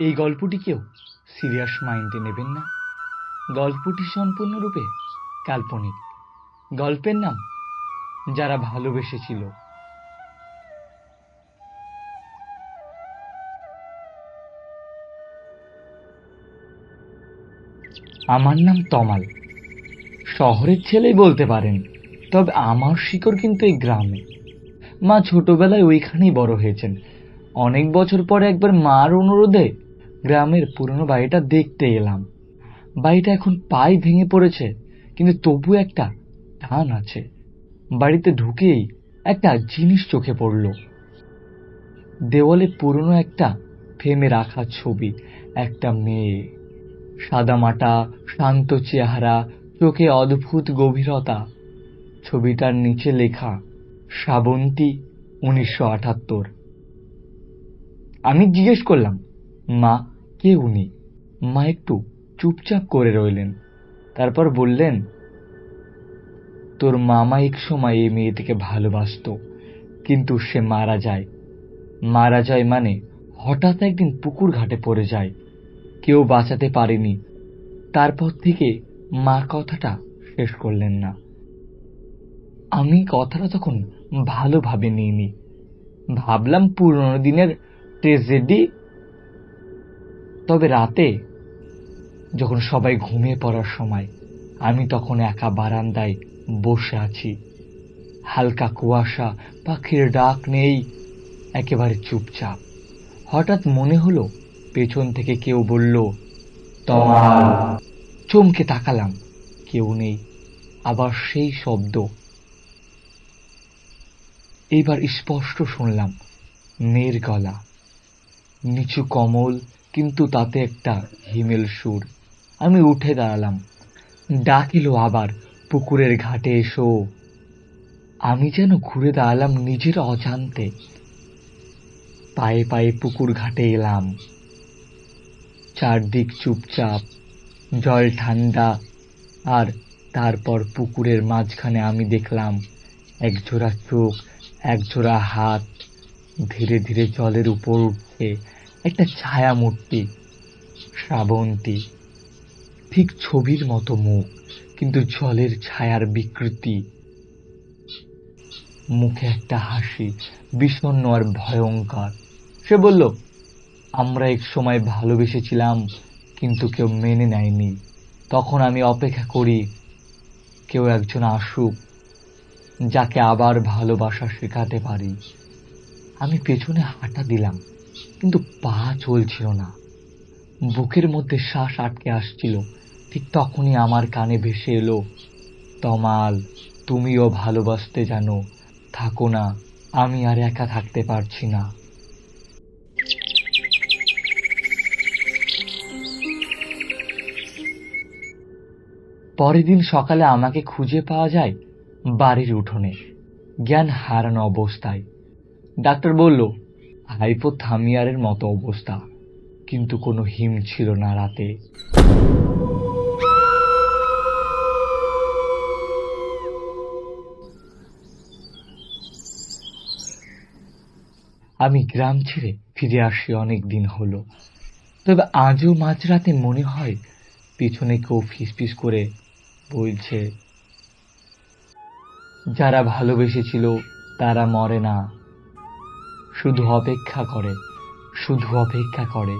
এই গল্পটিকেও সিরিয়াস মাইন্ডে নেবেন না। গল্পটি সম্পূর্ণরূপে কাল্পনিক। গল্পের নাম যারা ভালোবেসেছিল। আমার নাম তমাল। শহরের ছেলেই বলতে পারেন, তবে আমার শিকড় কিন্তু এই গ্রামে। মা ছোটবেলায় ওইখানেই বড় হয়েছেন। অনেক বছর পরে একবার মার অনুরোধে গ্রামের পুরনো বাড়িটা দেখতে এলাম। বাড়িটা এখন পাই ভেঙে পড়েছে, কিন্তু তবু একটা টান আছে। বাড়িতে ঢুকেই একটা জিনিস চোখে পড়ল। দেওয়ালে পুরনো একটা ফ্রেমে রাখা ছবি, একটা মেয়ে। সাদামাটা শান্ত চেহারা, চোখে অদ্ভুত গভীরতা। ছবিটার নিচে লেখা, শ্রাবন্তী, উনিশশো আটাত্তর। আমি জিজ্ঞেস করলাম, মা কে উনি মা একটু চুপচাপ করে রইলেন। তারপর বললেন, তোর মামা এক সময় এই মেয়েটিকে ভালোবাসতো, কিন্তু সে মারা যায়। মারা যায় মানে হঠাৎ একদিন পুকুর ঘাটে পড়ে যায়। কেউ বাঁচাতে পারেনি। তারপর থেকে মা কথাটা শেষ করলেন না। আমি কথাটা তখন ভালোভাবে নিইনি। ভাবলাম পুরনো দিনের ট্রেজেডি তবে রাতে, যখন সবাই ঘুমিয়ে পড়ার সময়, আমি তখন একা বারান্দায় বসে আছি। হালকা কুয়াশা, পাখির ডাক নেই, একেবারে চুপচাপ। হঠাৎ মনে হলো, পেছন থেকে কেউ বলল, তমাল। চমকে তাকালাম, কেউ নেই। আবার সেই শব্দ। এইবার স্পষ্ট শুনলাম, মেয়ের গলা। নিচু কমল কিন্তু তাতে একটা হিমেল সুর। আমি উঠে দাঁড়ালাম। ডাকিল আবার, পুকুরের ঘাটে এসো। আমি যেন ঘুরে দাঁড়ালাম নিজের অজান্তে। পায়ে পায়ে পুকুর ঘাটে এলাম। চারদিক চুপচাপ, জল ঠান্ডা, আর তারপর পুকুরের মাঝখানে আমি দেখলাম একজোড়া চোখ একজোড়া হাত, ধীরে ধীরে জলের উপর উঠছে। একটা ছায়া মূর্তি শ্রাবন্তী, ঠিক ছবির মতো মুখ, কিন্তু জলের ছায়ার বিকৃতি। মুখে একটা হাসি বিষণ্ণ আর ভয়ঙ্কর। সে বলল, আমরা এক সময় ভালোবেসেছিলাম, কিন্তু কেউ মেনে নেয়নি। তখন আমি অপেক্ষা করি, কেউ একজন আসুক, যাকে আবার ভালোবাসা শেখাতে পারি। আমি পেছনে হাঁটা দিলাম। কিন্তু পা চলছিল না। বুকের মধ্যে শ্বাস আটকে আসছিল। ঠিক তখনই আমার কানে ভেসে এলো, তমাল, তুমিও ভালোবাসতে জানো, থাকো না, আমি আর একা থাকতে পারছি না। পরের দিন সকালে আমাকে খুঁজে পাওয়া যায় বাড়ির উঠোনে জ্ঞান হারানো অবস্থায়। ডাক্তার বলল হাইপোথামিয়ারের মতো অবস্থা, কিন্তু কোনো হিম ছিল না রাতে। আমি গ্রাম ছেড়ে ফিরে আসি অনেক দিন হলো। তবে আজও মাঝরাতে মনে হয় পিছনে কেউ ফিসফিস করে বলছে, যারা ভালোবেসেছিল তারা মরে না। শুধু অপেক্ষা করে শুধু অপেক্ষা করে।